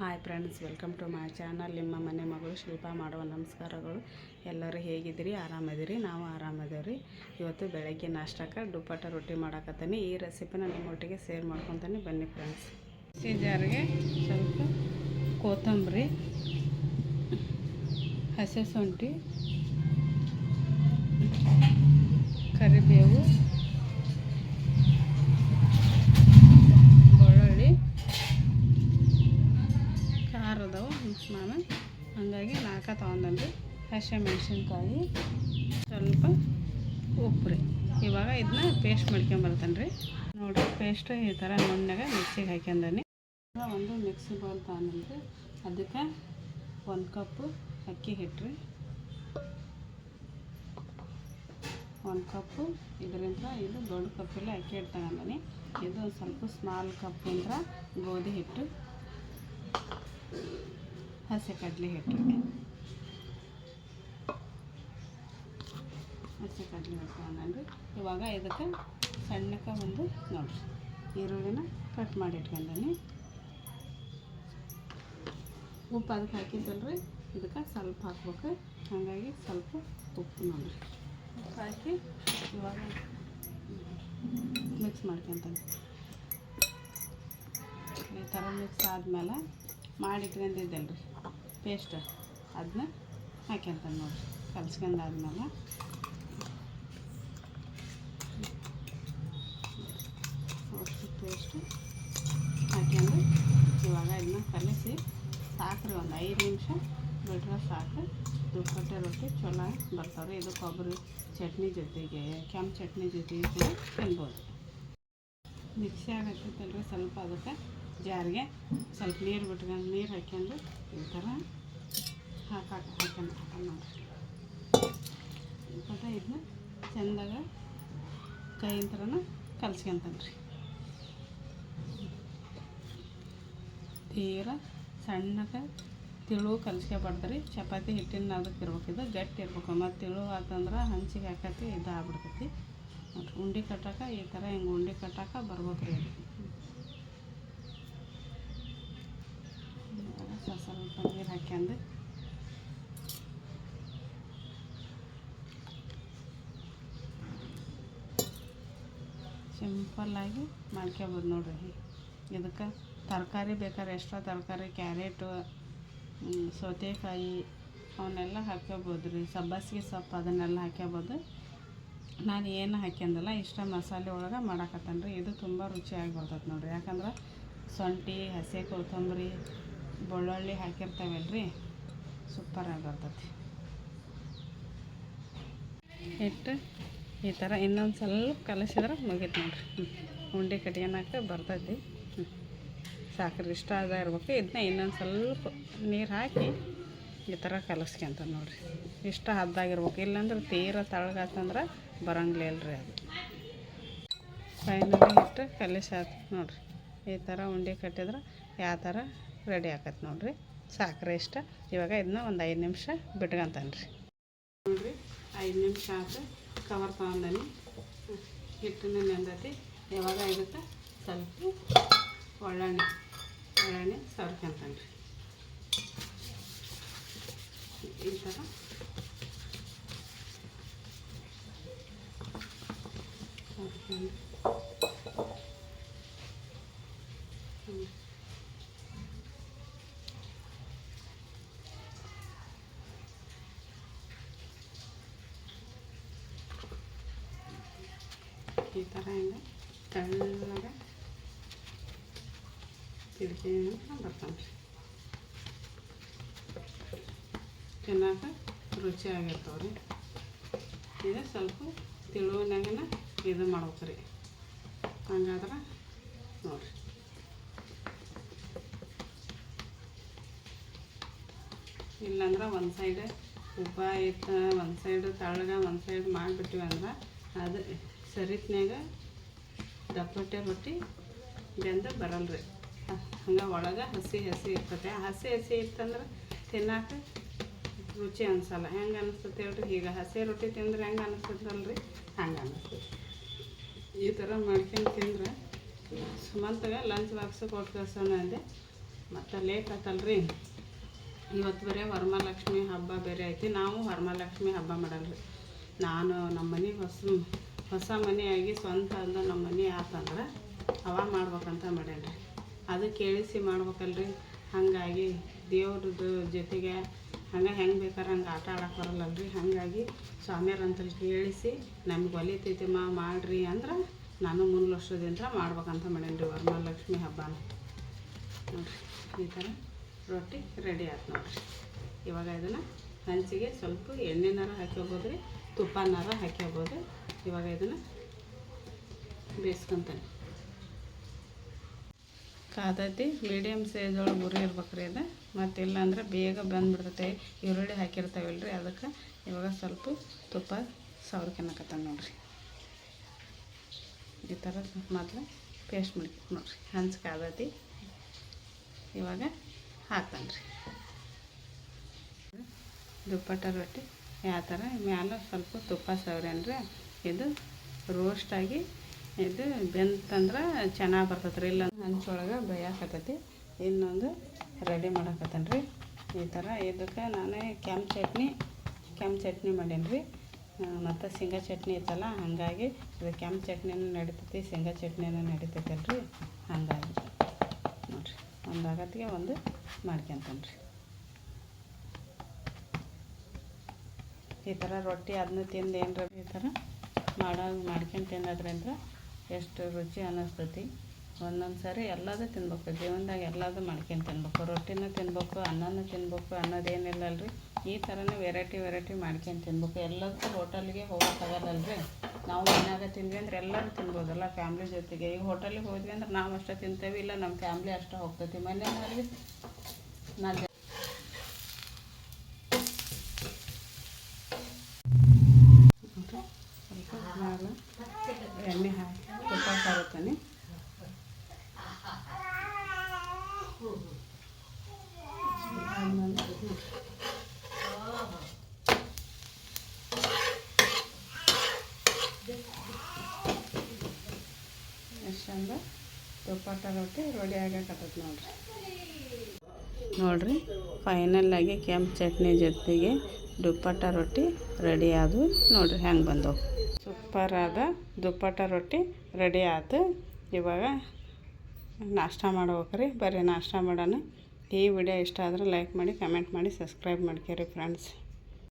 Hi friends, welcome to my channel. ನಿಮ್ಮ ಮನೆ ಮಗಳು ಶಿಲ್ಪಾ ಮಾಡುವ ನಮಸ್ಕಾರಗಳು. ಎಲ್ಲರೂ ಹೇಗಿದ್ದೀರಿ? ಆರಾಮದಿರಿ ನಾವು ಆರಾಮದೇವ್ರಿ ಇವತ್ತು ಬೆಳಗ್ಗೆ ನಾಷ್ಟಕ್ಕೆ ದುಪ್ಪಟ್ಟ ರೊಟ್ಟಿ ಮಾಡಾಕತ್ತೀನಿ. ಈ ರೆಸಿಪಿನ ನಿಮ್ಮೊಟ್ಟಿಗೆ ಶೇರ್ ಮಾಡ್ಕೊತೀನಿ. ಬನ್ನಿ ಫ್ರೆಂಡ್ಸ್. ಜಾರಿಗೆ ಸ್ವಲ್ಪ ಕೊತ್ತಂಬರಿ, ಹಸಿ ಶುಂಠಿ, ಕರಿಬೇವು ತೊಗೊಂಡನ್ರಿ ಹಸಿ ಮೆಣಸಿನ್ಕಾಯಿ, ಸ್ವಲ್ಪ ಉಪ್ಪು ರೀ ಇವಾಗ ಇದನ್ನ ಪೇಸ್ಟ್ ಮಾಡ್ಕೊಂಬರ್ತಾನೆ ರೀ. ನೋಡಿರಿ ಪೇಸ್ಟ್ ಈ ಥರ ನುಣ್ಣಗೆ ಮಿಕ್ಸಿಗೆ ಹಾಕ್ಯಂದಾನೆ. ಒಂದು ಮಿಕ್ಸಿ ಬೌಲ್ ತೊಗೊಂಡ್ರಿ ಅದಕ್ಕೆ ಒಂದು ಕಪ್ಪು ಅಕ್ಕಿ ಹಿಟ್ಟು ಒಂದು ಕಪ್ಪು ಇದರಿಂದ ಇದು ದೊಡ್ಡ ಕಪ್ಪಲ್ಲಿ ಅಕ್ಕಿ ಹಿಟ್ಟು ತಗೊಂಡಿ ಇದು ಸ್ವಲ್ಪ ಸ್ಮಾಲ್ ಕಪ್ಪಿಂದ ಗೋಧಿ ಹಿಟ್ಟು, ಹಸಿ ಕಡಲೆ ಹಿಟ್ಟು ಹಸಿ ತಗೊಂಡ್ರಿ ಇವಾಗ ಇದಕ್ಕೆ ಸಣ್ಣಕ್ಕೆ ಒಂದು ನೋಡಿರಿ. ಈರುಳ್ಳಿನ ಕಟ್ ಮಾಡಿ ಇಟ್ಕೊಂಡೀನಿ ಉಪ್ಪು ಅದಕ್ಕೆ ಹಾಕಿದ್ದಲ್ರಿ ಇದಕ್ಕೆ ಸ್ವಲ್ಪ ಹಾಕ್ಬೇಕು. ಹಾಗಾಗಿ ಸ್ವಲ್ಪ ಉಪ್ಪು ನೋಡಿರಿ. ಉಪ್ಪು ಹಾಕಿ ಇವಾಗ ಮಿಕ್ಸ್ ಮಾಡ್ಕೊತಾನೆ. ಈ ಥರ ಮಿಕ್ಸ್ ಆದಮೇಲೆ ಮಾಡಿಟ್ಕೊಂಡಿದ್ದಲ್ರಿ ಪೇಸ್ಟ್ ಅದನ್ನ ಹಾಕ್ಯಂತ ನೋಡಿರಿ. ಕಲ್ಸ್ಕೊಂಡಾದ್ಮೇಲೆ ಅಷ್ಟು ಪೇಸ್ಟ್ ಹಾಕ್ಯಂಡು ಇವಾಗ ಇದನ್ನ ಕಲಿಸಿ, ಸಾಕ್ರಿ ಒಂದು ಐದು ನಿಮಿಷ, ಬಿಟ್ರೆ ಸಾಕು. ದುಪ್ಪಟ್ಟೆ ರೊಟ್ಟಿ ಚಲೋ ಬರ್ತಾವೆ ಇದು ಕೊಬ್ಬರಿ ಚಟ್ನಿ ಜೊತೆಗೆ, ಕೆಂಪು ಚಟ್ನಿ ಜೊತೆಗೆ ತಿನ್ಬೋದು. ಮಿಕ್ಸಿ ಆಗತ್ತಲ್ರಿ ಸ್ವಲ್ಪ ಅದಕ್ಕೆ ಜಾರಿಗೆ ಸ್ವಲ್ಪ ನೀರು ಬಿಟ್ಕೊಂಡು, ನೀರು ಹಾಕ್ಯಂಡು ಈ ಥರ ಹಾಕಾಕ ಹಾಕೊಂಡು ಹಾಕೊಂಡು ಇದನ್ನ ಚೆಂದಾಗ ಕೈ ಥರನ ಕಲ್ಸ್ಕೊಂತಾನೆ ರೀ ತೀರ ಸಣ್ಣಗೆ ತಿಳು ಕಲ್ಸ್ಕೊಬಾರ್ದು ರೀ ಚಪಾತಿ ಹಿಟ್ಟಿನ ಅದಕ್ಕೆ ಇರ್ಬೇಕಿದು ಗಟ್ಟಿ ಇರ್ಬೇಕು. ಮತ್ತು ತಿಳು ಆತಂದ್ರೆ ಹಂಚಿಗೆ ಹಾಕತಿ ಇದು ಆಗ್ಬಿಡ್ತೈತಿ ಮತ್ತು ಉಂಡೆ ಕಟ್ಟಾಕ ಈ ಥರ ಹಿಂಗೆ ಉಂಡೆ ಕಟ್ಟಾಕ ಬರ್ಬೇಕು ರೀ ಅದು ಇವಾಗ ಸ್ವಲ್ಪ ಸ್ವಲ್ಪ ನೀರು ಹಾಕ್ಯಂದು ಸಿಂಪಲ್ಲಾಗಿ ಮಾಡ್ಕೊಬೋದು ನೋಡ್ರಿ. ಇದಕ್ಕೆ ತರಕಾರಿ ಬೇಕಾದ್ರೆ ಎಕ್ಸ್ಟ್ರಾ ತರಕಾರಿ, ಕ್ಯಾರೆಟು ಸೌತೆಕಾಯಿ, ಅವನ್ನೆಲ್ಲ ಹಾಕ್ಕೋಬೋದು ರೀ. ಸಬ್ಬಸ್ಗೆ ಸೊಪ್ಪು ಅದನ್ನೆಲ್ಲ ಹಾಕ್ಕೋಬೋದು. ನಾನು ಏನು ಹಾಕ್ಯಂದಲ್ಲ ಇಷ್ಟ ಮಸಾಲೆ ಒಳಗೆ ಮಾಡಾಕತ್ತಾನೆ ರೀ. ಇದು ತುಂಬ ರುಚಿಯಾಗಿ ಬರ್ತೈತೆ ನೋಡಿರಿ. ಯಾಕಂದ್ರೆ ಶುಂಠಿ, ಹಸಿ ಕೊತ್ತಂಬರಿ, ಬೆಳ್ಳುಳ್ಳಿ ಹಾಕಿರ್ತಾವಲ್ರಿ ಸೂಪರಾಗಿ ಬರ್ತೈತಿ ಇಟ್ಟು ಈ ಥರ ಇನ್ನೊಂದು ಸ್ವಲ್ಪ ಕಲಸಿದ್ರೆ ಮುಗೀತು ನೋಡಿರಿ. ಉಂಡೆ ಕಟ್ಕೊಳಕ್ಕೆ ಬರ್ತೈತಿ ಹ್ಞೂ ಸಾಕ್ರಿ ಇಷ್ಟ ಅದ ಇರ್ಬೇಕು. ಇದನ್ನ ಇನ್ನೊಂದು ಸ್ವಲ್ಪ ನೀರು ಹಾಕಿ ಈ ಥರ ಕಲಸ್ಕೊಂತ ನೋಡಿರಿ. ಇಷ್ಟ ಹದ್ದಾಗಿರ್ಬೇಕು. ಇಲ್ಲಾಂದ್ರೆ ತೀರ ತಳಗಾತಂದ್ರೆ ಬರಂಗಿಲ್ಲ ರೀ ಅದು. ಫೈನಲಿ ಇಟ್ಟು ಕಲಿಸಿ ನೋಡಿರಿ. ಈ ಥರ ಉಂಡೆ ಕಟ್ಟಿದ್ರೆ ಯಾವ ಥರ ರೆಡಿ ಆಕತ್ತೆ ನೋಡಿರಿ. ಸಾಕ್ರೆ ಇಷ್ಟ. ಇವಾಗ ಇದನ್ನ ಒಂದು ಐದು ನಿಮಿಷ ಬಿಟ್ಕೊಂತಾನೆ ರೀ ನೋಡಿರಿ, ಐದು ನಿಮಿಷ ಆತು ಕವರ್ ತೊಗೊಂಡನಿ. ಹಿಟ್ಟಿನ ನೆಂದತಿ. ಯಾವಾಗ ಇರುತ್ತೆ? ಸ್ವಲ್ಪ ಒಳ್ಳೆಣ್ಣೆ ಒಳ್ಳೆಣ್ಣೆ ಸವರ್ಕೊಂತಾನೆ ರೀ ಈ ಥರ ಸವರ್ಕೊಂಡು ಹ್ಮ್. ಈ ಥರ ಹಿಂಗೆ ತೆಳ್ಳಗೆ ತಿಳ್ಕೊಂಡು ಬರ್ತಾನೆ ರೀ ರುಚಿ ರುಚಿಯಾಗಿರ್ತಾವೆ ರೀ ಇದು ಸ್ವಲ್ಪ ತಿಳುವನಾಗನ ಇದು ಮಾಡ್ಬೇಕು ರೀ ಹಂಗಾದ್ರೆ ನೋಡಿರಿ ಇಲ್ಲಾಂದ್ರೆ ಒಂದು ಸೈಡ್ ಉಪ್ಪ ಇತ್ತು ಒಂದು ಸೈಡ್ ತಳಗ ಒಂದು ಸೈಡ್ ಮಾಡಿಬಿಟ್ಟಿವಿ ಅಂದ್ರೆ ಅದು ಸರಿತ್ನ್ಯಾಗ ದಪ್ಪಟ್ಟೆ ಬಟ್ಟಿ ಬೆಂದು ಬರಲ್ಲ ರೀ ಹಂಗೆ ಒಳಗೆ ಹಸಿ ಹಸಿ ಇರ್ತತೆ. ಹಸಿ ಹಸಿ ಇತ್ತಂದ್ರೆ ತಿನ್ನಕ್ಕೆ ರುಚಿ ಅನ್ಸಲ್ಲ. ಹೆಂಗೆ ಅನಿಸ್ತೈತೆ ಹೇಳ್ರಿ? ಈಗ ಹಸಿ ರೊಟ್ಟಿ ತಿಂದ್ರೆ ಹೆಂಗೆ ಅನಿಸ್ತದಲ್ರಿ ಹಂಗೆ ಅನಿಸ್ತೈತಿ. ಈ ಥರ ಮಾಡ್ಕೊಂಡು ತಿಂದ್ರೆ ಸುಮಂತಾಗ ಲಂಚ್ ಬಾಕ್ಸ್ ಕೊಟ್ಟು ಕಳ್ಸೋಣ ಅಂದೆ. ಮತ್ತು ಲೇಟ್ ಆತಲ್ರಿ. ಇವತ್ತು ಬರೀ ವರಮಹಾಲಕ್ಷ್ಮಿ ಹಬ್ಬ ಬೇರೆ ಐತಿ. ನಾವು ವರಮಹಾಲಕ್ಷ್ಮಿ ಹಬ್ಬ ಮಾಡಲ್ರಿ. ನಾನು ನಮ್ಮ ಮನೆ ಹೊಸ ಹೊಸ ಮನೆಯಾಗಿ ಸ್ವಂತ ಅಂದ ನಮ್ಮ ಮನೆ ಆತಂದ್ರೆ ಅವಾಗ ಮಾಡ್ಬೇಕಂತ ಮಾಡೇನ್ರಿ. ಅದು ಕೇಳಿಸಿ ಮಾಡ್ಬೇಕಲ್ರಿ. ಹಾಗಾಗಿ ದೇವ್ರದ್ದು ಜೊತೆಗೆ ಹಂಗೆ ಹೆಂಗೆ ಬೇಕಾರೆ ಹಂಗೆ ಆಟ ಆಡಕ್ಕೆ ಬರಲ್ಲಲ್ರಿ. ಹಾಗಾಗಿ ಸ್ವಾಮಿಯವ್ರ ಅಂತಲ್ಲಿ ಕೇಳಿಸಿ ನಮ್ಗೆ ಒಲಿತೈತಿಮ್ಮ ಮಾಡಿರಿ ಅಂದ್ರೆ ನಾನು ಮುಂದೆ ವರ್ಷದಿಂದ ಮಾಡ್ಬೇಕಂತ ಮಾಡೇನ್ರಿ ವರಮಹಾಲಕ್ಷ್ಮಿ ಹಬ್ಬನ. ನೋಡಿರಿ, ಈ ಥರ ರೊಟ್ಟಿ ರೆಡಿ ಆಯ್ತು ನೋಡಿರಿ. ಇವಾಗ ಇದನ್ನು ಹಂಚಿಗೆ ಸ್ವಲ್ಪ ಎಣ್ಣೆನಾರ ಹಾಕ್ಕೋಬೋದು ರೀ ತುಪ್ಪನಾರ ಹಾಕ್ಕೋಬೋದು ಇವಾಗ ಇದನ್ನು ಬೇಯಿಸ್ಕೊತಾನೆ ಕಾದೈತಿ ಮೀಡಿಯಮ್ ಸೈಜ್ ಒಳಗೆ ಉರಿ ಇರ್ಬೇಕು ರೀ ಅದು. ಮತ್ತು ಇಲ್ಲಾಂದ್ರೆ ಬೇಗ ಬಂದ್ಬಿಡ್ತೈತೆ. ಈರುಳ್ಳಿ ಹಾಕಿರ್ತಾವಲ್ಲ ರೀ ಅದಕ್ಕೆ ಇವಾಗ ಸ್ವಲ್ಪ ತುಪ್ಪ ಸವ್ರ್ಕೊಳಕತ್ತಾನ ನೋಡಿರಿ. ಈ ಥರ ಮೊದಲು ಪೇಸ್ಟ್ ಮಾಡಿ ನೋಡಿರಿ, ಹಂಚ್ ಕಾದೈತಿ. ಇವಾಗ ಹಾಕ್ತಾನೆ ರೀ ದುಪ್ಪಟ್ಟ ರೊಟ್ಟಿ, ಯಾವ ಥರ ಮ್ಯಾಲ ಸ್ವಲ್ಪ ತುಪ್ಪ ಸವ್ರೇನ್ರಿ ಇದು ರೋಸ್ಟಾಗಿ ಇದು ಬೆಂತಂದ್ರೆ ಚೆನ್ನಾಗಿ ಬರ್ತೈತೆ ರೀ ಇಲ್ಲ ಹಂಚೊಳಗೆ ಬೇಯಾಕತ್ತೈತಿ. ಇನ್ನೊಂದು ರೆಡಿ ಮಾಡಕತ್ತೇನೆ ರೀ ಈ ಥರ ಇದಕ್ಕೆ ನಾನೇ ಕೆಂಪು ಚಟ್ನಿ ಕೆಂಪು ಚಟ್ನಿ ಮಾಡೇನಿ ರೀ ಮತ್ತು ಶೇಂಗಾ ಚಟ್ನಿ ಇತ್ತಲ್ಲ ಹಾಗಾಗಿ ಇದು ಕೆಂಪು ಚಟ್ನಿನೂ ನಡಿತೈತಿ, ಶೇಂಗಾ ಚಟ್ನಿನೂ ನಡೀತೈತಲ್ಲ ರೀ ಹಾಗಾಗಿ ನೋಡಿರಿ, ಒಂದು ಆಗತ್ತಿಗೆ ಒಂದು ಮಾಡ್ಕೊತಾನೆ ರೀ ಈ ಥರ ರೊಟ್ಟಿ ಅದನ್ನ ತಿಂದು ಏನರ ಈ ಥರ ಮಾಡೋ, ಮಾಡ್ಕೊಂಡು ತಿನ್ನೋದ್ರಿಂದ ಎಷ್ಟು ರುಚಿ ಅನ್ನಿಸ್ತೈತಿ. ಒಂದೊಂದು ಸಾರಿ ಎಲ್ಲದೂ ತಿನ್ಬೇಕು, ಜೀವನದಾಗ ಎಲ್ಲದೂ ಮಾಡ್ಕೊಂಡು ತಿನ್ಬೇಕು, ರೊಟ್ಟಿನೂ ತಿನ್ಬೇಕು, ಅನ್ನನೂ ತಿನ್ಬೇಕು ಅನ್ನೋದೇನಿಲ್ಲ ಅಲ್ರಿ ಈ ಥರನೇ ವೆರೈಟಿ ವೆರೈಟಿ ಮಾಡ್ಕೊಂಡು ತಿನ್ಬೇಕು. ಎಲ್ಲದಕ್ಕೂ ಹೋಟೆಲ್ಗೆ ಹೋಗೋಕ್ಕಾಗಲ್ಲಲ್ರಿ ನಾವು ಮನ್ಯಾಗ ತಿಂದ್ವಿ ಅಂದ್ರೆ ಎಲ್ಲರೂ ತಿನ್ಬೋದಲ್ಲ ಫ್ಯಾಮ್ಲಿ ಜೊತೆಗೆ. ಈಗ ಹೋಟೆಲಿಗೆ ಹೋದ್ವಿ ಅಂದ್ರೆ ನಾವು ಅಷ್ಟೇ ತಿಂತೇವೆ, ಇಲ್ಲ ನಮ್ಮ ಫ್ಯಾಮ್ಲಿ ಅಷ್ಟೇ ಹೋಗ್ತೈತಿ. ಮನೆಯಲ್ಲಿ ನಾನು ಸ್ವಲ್ಪ ಮ್ಯಾಲೆ ಎಣ್ಣೆ ಹಾಕಿ ತುಪ್ಪ ಸಾರುತ್ತಾನೆ ಆಮೇಲೆ ಎಷ್ಟಂದ್ರೆ ತುಪ್ಪಟ್ಟ ರೊಟ್ಟಿ ರೆಡಿ ಆಗಕತ್ತೈತೆ ನೋಡ್ರಿ. ನೋಡ್ರಿ ಫೈನಲ್ ಆಗಿ ಕೆಂಪು ಚಟ್ನಿ ಜೊತೆಗೆ ದುಪ್ಪಟ್ಟ ರೊಟ್ಟಿ ರೆಡಿ ಆದವು. ನೋಡ್ರಿ, ಹೆಂಗೆ ಬಂದವು. ಸೂಪರ್ ಆದ ದುಪ್ಪಟ್ಟ ರೊಟ್ಟಿ ರೆಡಿ ಆಯ್ತು ಇವಾಗ ನಾಷ್ಟ ಮಾಡ್ಬೇಕ್ರಿ. ಬರ್ರಿ ನಾಷ್ಟ ಮಾಡೋಣ. ಈ ವಿಡಿಯೋ ಇಷ್ಟ ಆದರೆ ಲೈಕ್ ಮಾಡಿ ಕಮೆಂಟ್ ಮಾಡಿ ಸಬ್ಸ್ಕ್ರೈಬ್ ಮಾಡ್ಕೊರಿ ಫ್ರೆಂಡ್ಸ್